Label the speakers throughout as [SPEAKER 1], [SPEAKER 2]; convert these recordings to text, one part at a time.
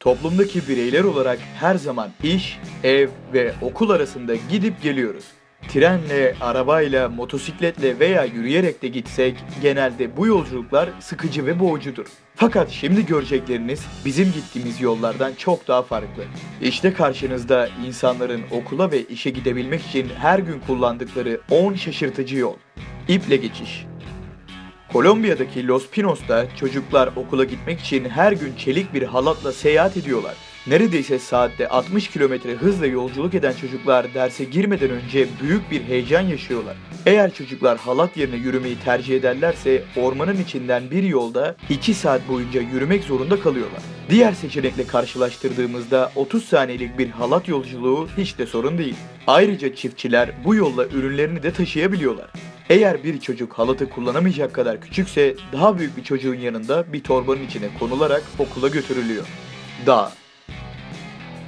[SPEAKER 1] Toplumdaki bireyler olarak her zaman iş, ev ve okul arasında gidip geliyoruz. Trenle, arabayla, motosikletle veya yürüyerek de gitsek genelde bu yolculuklar sıkıcı ve boğucudur. Fakat şimdi görecekleriniz bizim gittiğimiz yollardan çok daha farklı. İşte karşınızda insanların okula ve işe gidebilmek için her gün kullandıkları 10 şaşırtıcı yol. İple geçiş. Kolombiya'daki Los Pinos'ta çocuklar okula gitmek için her gün çelik bir halatla seyahat ediyorlar. Neredeyse saatte 60 kilometre hızla yolculuk eden çocuklar derse girmeden önce büyük bir heyecan yaşıyorlar. Eğer çocuklar halat yerine yürümeyi tercih ederlerse ormanın içinden bir yolda 2 saat boyunca yürümek zorunda kalıyorlar. Diğer seçenekle karşılaştırdığımızda 30 saniyelik bir halat yolculuğu hiç de sorun değil. Ayrıca çiftçiler bu yolla ürünlerini de taşıyabiliyorlar. Eğer bir çocuk halatı kullanamayacak kadar küçükse daha büyük bir çocuğun yanında bir torbanın içine konularak okula götürülüyor. Dağ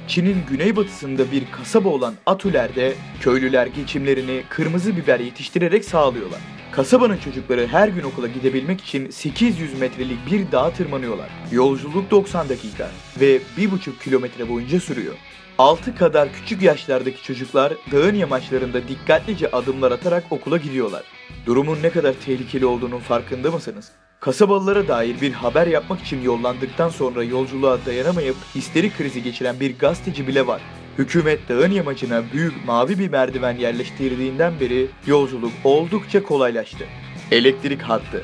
[SPEAKER 1] Çin'in güneybatısında bir kasaba olan Atuler'de köylüler geçimlerini kırmızı biber yetiştirerek sağlıyorlar. Kasabanın çocukları her gün okula gidebilmek için 800 metrelik bir dağa tırmanıyorlar. Yolculuk 90 dakika ve 1,5 kilometre boyunca sürüyor. 6 kadar küçük yaşlardaki çocuklar dağın yamaçlarında dikkatlice adımlar atarak okula gidiyorlar. Durumun ne kadar tehlikeli olduğunun farkında mısınız? Kasabalılara dair bir haber yapmak için yollandıktan sonra yolculuğa dayanamayıp histeri krizi geçiren bir gazeteci bile var. Hükümet dağın yamacına büyük mavi bir merdiven yerleştirdiğinden beri yolculuk oldukça kolaylaştı. Elektrik hattı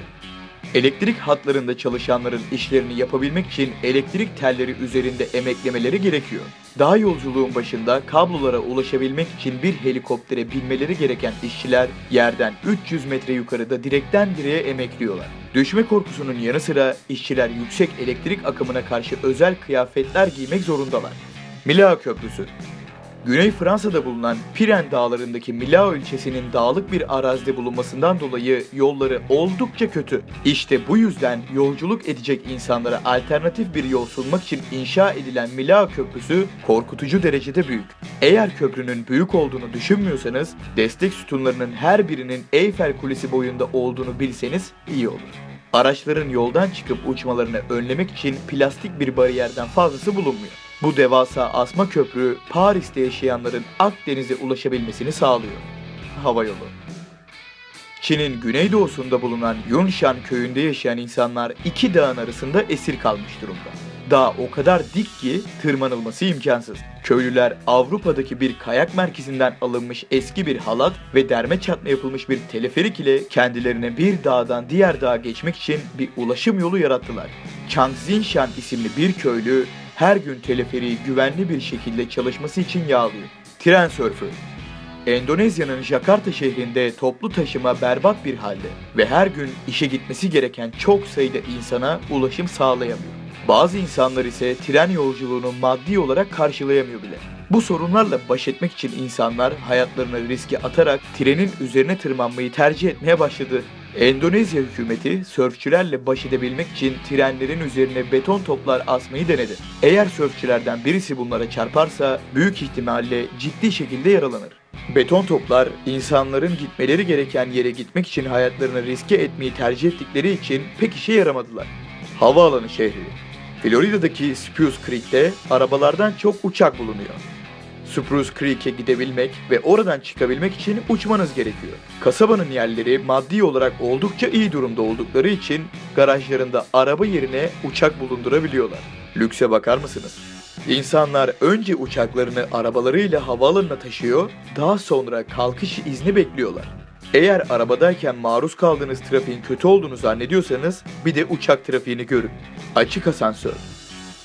[SPEAKER 1] Elektrik hatlarında çalışanların işlerini yapabilmek için elektrik telleri üzerinde emeklemeleri gerekiyor. Dağ yolculuğun başında kablolara ulaşabilmek için bir helikoptere binmeleri gereken işçiler yerden 300 metre yukarıda direkten direğe emekliyorlar. Düşme korkusunun yanı sıra işçiler yüksek elektrik akımına karşı özel kıyafetler giymek zorundalar. Milao Köprüsü Güney Fransa'da bulunan Piren Dağları'ndaki Milao ilçesinin dağlık bir arazide bulunmasından dolayı yolları oldukça kötü. İşte bu yüzden yolculuk edecek insanlara alternatif bir yol sunmak için inşa edilen Milao Köprüsü korkutucu derecede büyük. Eğer köprünün büyük olduğunu düşünmüyorsanız destek sütunlarının her birinin Eyfel Kulesi boyunda olduğunu bilseniz iyi olur. Araçların yoldan çıkıp uçmalarını önlemek için plastik bir bariyerden fazlası bulunmuyor. Bu devasa asma köprü Paris'te yaşayanların Akdeniz'e ulaşabilmesini sağlıyor. Hava yolu. Çin'in güneydoğusunda bulunan Yunshan köyünde yaşayan insanlar iki dağın arasında esir kalmış durumda. Dağ o kadar dik ki tırmanılması imkansız. Köylüler Avrupa'daki bir kayak merkezinden alınmış eski bir halat ve derme çatma yapılmış bir teleferik ile kendilerine bir dağdan diğer dağa geçmek için bir ulaşım yolu yarattılar. Changxinshan isimli bir köylü her gün teleferiği güvenli bir şekilde çalışması için yağlıyor. Tren sörfü Endonezya'nın Jakarta şehrinde toplu taşıma berbat bir halde ve her gün işe gitmesi gereken çok sayıda insana ulaşım sağlayamıyor. Bazı insanlar ise tren yolculuğunu maddi olarak karşılayamıyor bile. Bu sorunlarla baş etmek için insanlar hayatlarını riske atarak trenin üzerine tırmanmayı tercih etmeye başladı. Endonezya hükümeti sörfçülerle baş edebilmek için trenlerin üzerine beton toplar asmayı denedi. Eğer sörfçülerden birisi bunlara çarparsa büyük ihtimalle ciddi şekilde yaralanır. Beton toplar insanların gitmeleri gereken yere gitmek için hayatlarını riske etmeyi tercih ettikleri için pek işe yaramadılar. Havaalanı şehri Florida'daki Spruce Creek'te arabalardan çok uçak bulunuyor. Spruce Creek'e gidebilmek ve oradan çıkabilmek için uçmanız gerekiyor. Kasabanın yerleri maddi olarak oldukça iyi durumda oldukları için garajlarında araba yerine uçak bulundurabiliyorlar. Lükse bakar mısınız? İnsanlar önce uçaklarını arabalarıyla havaalanına taşıyor, daha sonra kalkış izni bekliyorlar. Eğer arabadayken maruz kaldığınız trafiğin kötü olduğunu zannediyorsanız bir de uçak trafiğini görün. Açık asansör.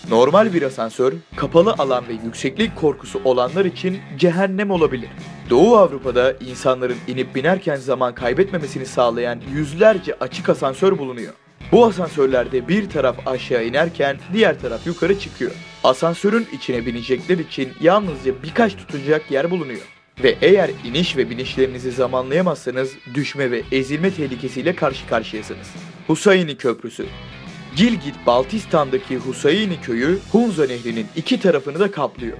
[SPEAKER 1] Normal bir asansör, kapalı alan ve yükseklik korkusu olanlar için cehennem olabilir. Doğu Avrupa'da insanların inip binerken zaman kaybetmemesini sağlayan yüzlerce açık asansör bulunuyor. Bu asansörlerde bir taraf aşağı inerken diğer taraf yukarı çıkıyor. Asansörün içine binecekler için yalnızca birkaç tutunacak yer bulunuyor. Ve eğer iniş ve binişlerinizi zamanlayamazsanız düşme ve ezilme tehlikesiyle karşı karşıyasınız. Husayni Köprüsü Gilgit Baltistan'daki Husayini köyü Hunza nehrinin iki tarafını da kaplıyor.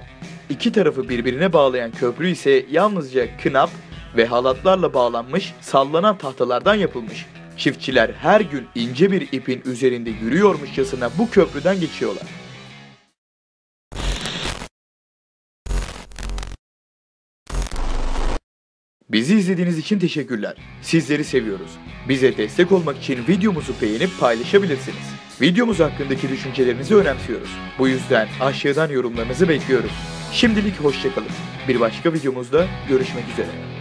[SPEAKER 1] İki tarafı birbirine bağlayan köprü ise yalnızca kınap ve halatlarla bağlanmış sallanan tahtalardan yapılmış. Çiftçiler her gün ince bir ipin üzerinde yürüyormuşçasına bu köprüden geçiyorlar. Bizi izlediğiniz için teşekkürler. Sizleri seviyoruz. Bize destek olmak için videomuzu beğenip paylaşabilirsiniz. Videomuz hakkındaki düşüncelerinizi önemsiyoruz. Bu yüzden aşağıdan yorumlarınızı bekliyoruz. Şimdilik hoşçakalın. Bir başka videomuzda görüşmek üzere.